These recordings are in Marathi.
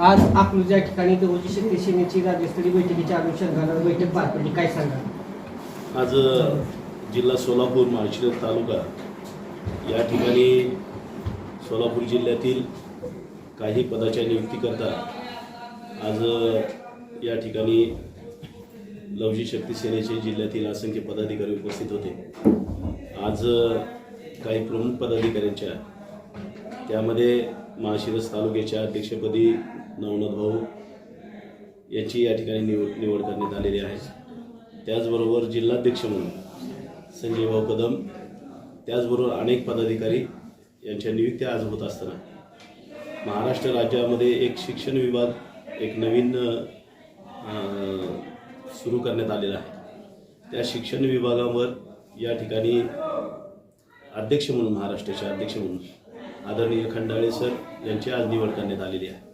आज अकलूज या ठिकाणी दरोजी शक्ती सेनेची राज्यस्तरीय बैठकीच्या अनुषंगानं बैठक पार पडली. काय सांगा आज जिल्हा सोलापूर माळशिरस तालुका या ठिकाणी सोलापूर जिल्ह्यातील काही पदाच्या नियुक्तीकरता आज या ठिकाणी लवजी शक्ती सेनेचे जिल्ह्यातील असंख्य पदाधिकारी उपस्थित होते. आज काही प्रमुख पदाधिकाऱ्यांच्या त्यामध्ये माळशिरस तालुक्याच्या अध्यक्षपदी नवनाथ भाऊ याची या ठिकाणी निवड निवड करण्यात आलेली आहे. त्याचबरोबर जिल्हाध्यक्ष म्हणून संजय भाऊ कदम त्याचबरोबर अनेक पदाधिकारी यांच्या नियुक्त्या आज होत असताना. महाराष्ट्र राज्यामध्ये एक शिक्षण विभाग एक नवीन सुरू करण्यात आलेला आहे. त्या शिक्षण विभागावर या ठिकाणी अध्यक्ष म्हणून महाराष्ट्राचे अध्यक्ष म्हणून आदरणीय खंडाळे सर यांची आज निवड करण्यात आलेली आहे.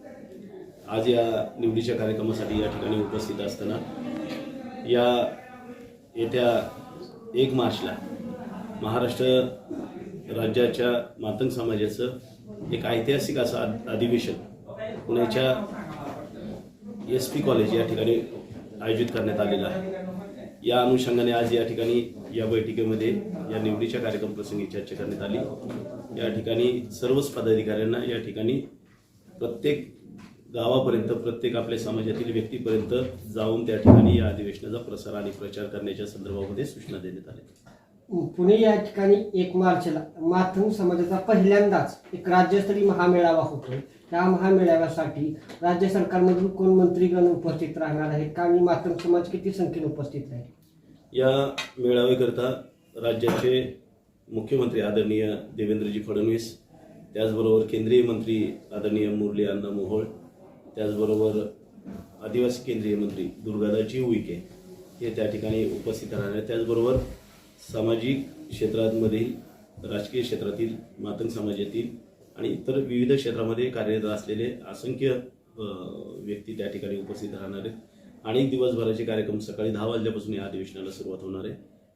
आज या निवडीच्या कार्यक्रमासाठी या ठिकाणी उपस्थित असताना या येत्या एक मार्चला महाराष्ट्र राज्याच्या मातंग समाजाचं एक ऐतिहासिक असं अधिवेशन पुण्याच्या एस पी कॉलेज या ठिकाणी आयोजित करण्यात आलेलं आहे. या अनुषंगाने आज या ठिकाणी या बैठकीमध्ये या निवडीच्या कार्यक्रम प्रसंगी चर्चा करण्यात आली. या ठिकाणी सर्वच पदाधिकाऱ्यांना या ठिकाणी प्रत्येक गावापर्यंत प्रत्येक आपल्या समाजातील व्यक्तीपर्यंत जाऊन त्या ठिकाणी या अधिवेशनाचा प्रसार आणि प्रचार करण्याच्या संदर्भामध्ये सूचना देण्यात आल्या. पुणे या ठिकाणी एक मार्चला मातंग समाजाचा पहिल्यांदाच एक राज्यस्तरीय महामेळावा होतोय त्या महामेळाव्यासाठी राज्य सरकारमधून कोण मंत्रीगण उपस्थित राहणार आहेत? का आणि मातंग समाज किती संख्येने उपस्थित राहील या मेळाव्याकरता राज्याचे मुख्यमंत्री आदरणीय देवेंद्रजी फडणवीस त्याचबरोबर केंद्रीय मंत्री आदरणीय मुरली अण्णा मोहोळ त्याचबरोबर आदिवासी केंद्रीय मंत्री दुर्गादाजी उईके हे त्या ठिकाणी उपस्थित राहणार आहेत. त्याचबरोबर सामाजिक क्षेत्रांमधील राजकीय क्षेत्रातील मातंग समाजातील आणि इतर विविध क्षेत्रामध्ये कार्यरत असलेले असंख्य व्यक्ती त्या ठिकाणी उपस्थित राहणार आहेत. अनेक दिवसभराचे कार्यक्रम सकाळी दहा वाजल्यापासून या अधिवेशनाला सुरुवात होणार आहे.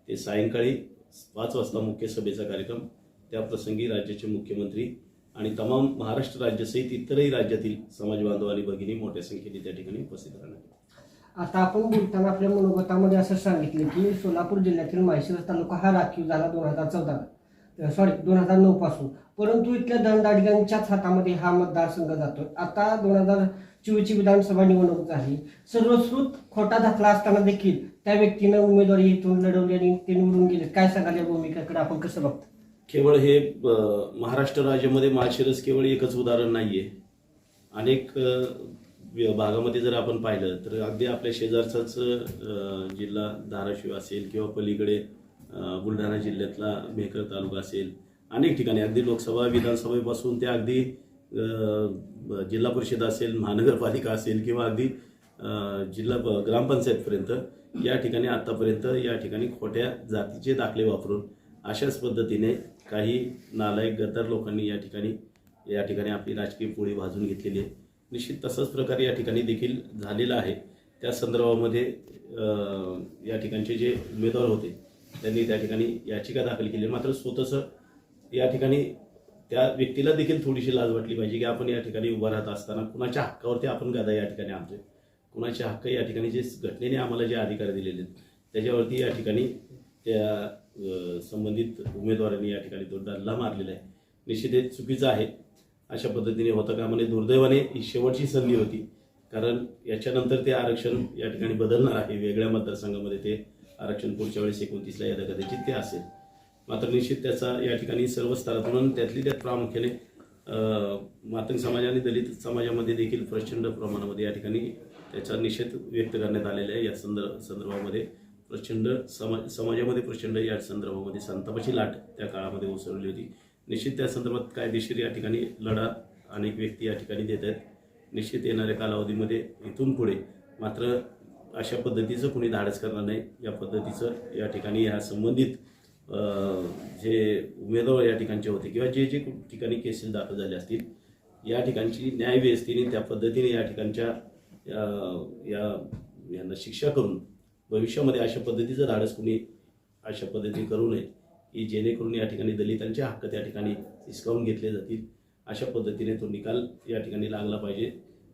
ते सायंकाळी पाच वाजता मुख्य सभेचा कार्यक्रम. त्याप्रसंगी राज्याचे मुख्यमंत्री आणि तमाम महाराष्ट्र राज्यासहित इतरही राज्यातील समाज बांधव आणि भगिनी मोठ्या संख्येने त्या ठिकाणी उपस्थित राहणार आता आपण बोलताना आपल्या मनोगतामध्ये असं सांगितलं की सोलापूर जिल्ह्यातील माळशिरस तालुका हा राखीव झाला दोन हजार चौदा सॉरी दोन हजार नऊ पासून. परंतु इथल्या दंडाडग्यांच्याच हातामध्ये हा मतदारसंघ जातो आता दोन हजार चोवीसची विधानसभा निवडणूक झाली. सर्वश्रुत खोटा दाखला असताना देखील त्या व्यक्तीनं उमेदवारी इथून लढवली आणि ते निवडून गेले काय सांगाल या भूमिकेकडे आपण कसं बघतो? केवळ हे महाराष्ट्र राज्यामध्ये माळशिरस केवळ एकच उदाहरण नाहीये. अनेक भागामध्ये जर आपण पाहिलं तर अगदी आपल्या शेजारचाच जिल्हा धाराशिव असेल किंवा पलीकडे बुलढाणा जिल्ह्यातला मेहकर तालुका असेल अनेक ठिकाणी अगदी लोकसभा विधानसभेपासून ते अगदी जिल्हा परिषद असेल महानगरपालिका असेल किंवा अगदी जिल्हा प- ग्रामपंचायतपर्यंत या ठिकाणी आत्तापर्यंत या ठिकाणी खोट्या जातीचे दाखले वापरून अशाच पद्धतीने काही नालायक गद्दार लोकांनी या ठिकाणी या ठिकाणी आपली राजकीय पोळी भाजून घेतलेली आहे. निश्चित तसंच प्रकारे या ठिकाणी देखील झालेलं आहे. त्या संदर्भामध्ये या ठिकाणचे जे उमेदवार होते त्यांनी त्या ठिकाणी याचिका दाखल केली. मात्र स्वतःचं या ठिकाणी त्या व्यक्तीला देखील थोडीशी लाज वाटली पाहिजे की आपण या ठिकाणी उभा राहत असताना कुणाच्या हक्कावरती आपण गदा या ठिकाणी आणतोय. कुणाचे हक्क या ठिकाणी जे घटनेने आम्हाला जे अधिकार दिलेले आहेत त्याच्यावरती या ठिकाणी त्या संबंधित उमेदवारांनी या ठिकाणी तो डल्ला मारलेला आहे. निश्चित हे चुकीचं आहे. अशा पद्धतीने होतं का म्हणजे दुर्दैवाने ही शेवटची संधी होती. कारण याच्यानंतर ते आरक्षण या ठिकाणी बदलणार आहे. वेगळ्या मतदारसंघामध्ये ते आरक्षण पुढच्या वेळेस एकोणतीसला या कदाचित ते असेल. मात्र निश्चित त्याचा या ठिकाणी सर्व स्तरातून त्यातली त्यात प्रामुख्याने मातंग समाज आणि दलित समाजामध्ये देखील प्रचंड प्रमाणामध्ये या ठिकाणी त्याचा निषेध व्यक्त करण्यात आलेला आहे. या संदर्भ संदर्भामध्ये प्रचंड समाज समाजामध्ये प्रचंड या संदर्भामध्ये संतापाची लाट त्या काळामध्ये उसळली होती. निश्चित त्या संदर्भात कायदेशीर या ठिकाणी लढा अनेक व्यक्ती या ठिकाणी देत आहेत. निश्चित येणाऱ्या कालावधीमध्ये इथून पुढे मात्र अशा पद्धतीचं कुणी धाडस करणार नाही. या पद्धतीचं या ठिकाणी या संबंधित जे उमेदवार या ठिकाणचे होते किंवा जे जे ठिकाणी केसेस दाखल झाले असतील या ठिकाणची न्यायव्यवस्थेने त्या पद्धतीने या ठिकाणच्या या- या यांना शिक्षा करून भविष्यामध्ये अशा पद्धतीचं धाडस कुणी अशा पद्धती करू नये की जेणेकरून या ठिकाणी दलितांचे हक्क त्या ठिकाणी हिसकावून घेतले जातील. अशा पद्धतीने तो निकाल या ठिकाणी लागला पाहिजे.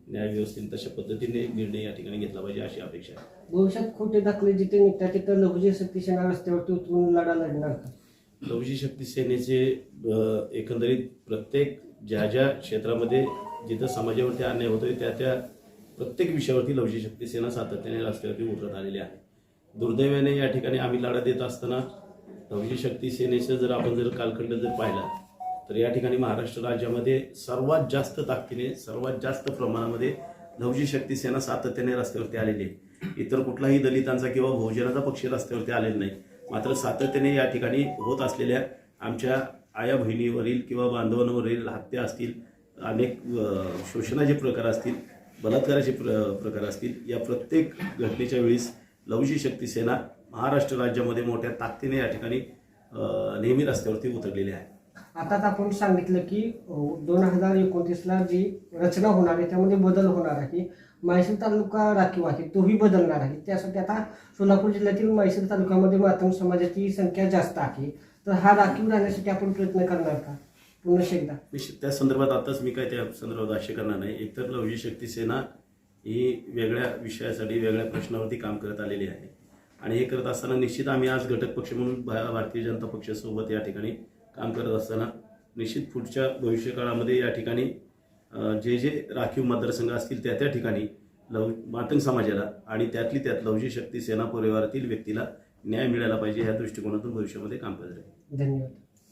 न्याय व्यवस्थेने तशा पद्धतीने निर्णय या ठिकाणी घेतला पाहिजे अशी अपेक्षा आहे. भविष्यात खोटे दाखले जिथे निघतात तिथं लघुजी शक्ती सेना रस्त्यावरती उतरून लढा लढणार का? लवजी शक्ती सेनेचे एकंदरीत प्रत्येक ज्या ज्या क्षेत्रामध्ये जिथं समाजावरती अन्याय होतोय त्या त्या प्रत्येक विषयावरती लवजी शक्ती सेना सातत्याने रस्त्यावरती उतरत आलेली आहे. दुर्दैवाने या ठिकाणी आम्ही लढा देत असताना नवजी शक्ती सेनेचं जर आपण जर कालखंड जर पाहिला तर या ठिकाणी महाराष्ट्र राज्यामध्ये सर्वात जास्त ताकदीने सर्वात जास्त प्रमाणामध्ये नवजी शक्ती सेना सातत्याने रस्त्यावरती आलेली आहे. इतर कुठलाही दलितांचा किंवा बहुजनाचा पक्ष रस्त्यावरती आलेला नाही. मात्र सातत्याने या ठिकाणी होत असलेल्या आमच्या आया बहिणीवरील किंवा बांधवांवरील हत्या असतील अनेक शोषणाचे प्रकार असतील बलात्काराचे प्र प्रकार असतील या प्रत्येक घटनेच्या वेळीस लवजी शक्ती सेना महाराष्ट्र राज्यामध्ये मोठ्या ताकदीने या ठिकाणी नेहमी रस्त्यावरती उतरलेली आहे. आताच आपण सांगितलं की दोन हजार एकोणतीसला जी रचना होणार आहे त्यामध्ये बदल होणार आहे. म्हैसूर तालुका राखीव आहे तोही बदलणार आहे. त्यासाठी आता सोलापूर जिल्ह्यातील म्हैसूर तालुक्यामध्ये मातंग समाजाची संख्या जास्त आहे. तर हा राखीव राहण्यासाठी आपण प्रयत्न करणार का? पुन्हा एकदा. त्या संदर्भात आताच मी काय त्या संदर्भात भाष्य करणार नाही. एकतर लवजी शक्ती सेना ही वेगळ्या विषयासाठी वेगळ्या प्रश्नावरती काम करत आलेली आहे. आणि हे करत असताना निश्चित आम्ही आज घटक पक्ष म्हणून भारतीय जनता पक्षासोबत या ठिकाणी काम करत असताना निश्चित पुढच्या भविष्यकाळामध्ये या ठिकाणी जे जे राखीव मतदारसंघ असतील त्या त्या ठिकाणी लव मातंग समाजाला आणि त्यातली त्यात लवजी शक्ती सेना परिवारातील व्यक्तीला न्याय मिळाला पाहिजे ह्या दृष्टिकोनातून भविष्यामध्ये काम करत आहे धन्यवाद.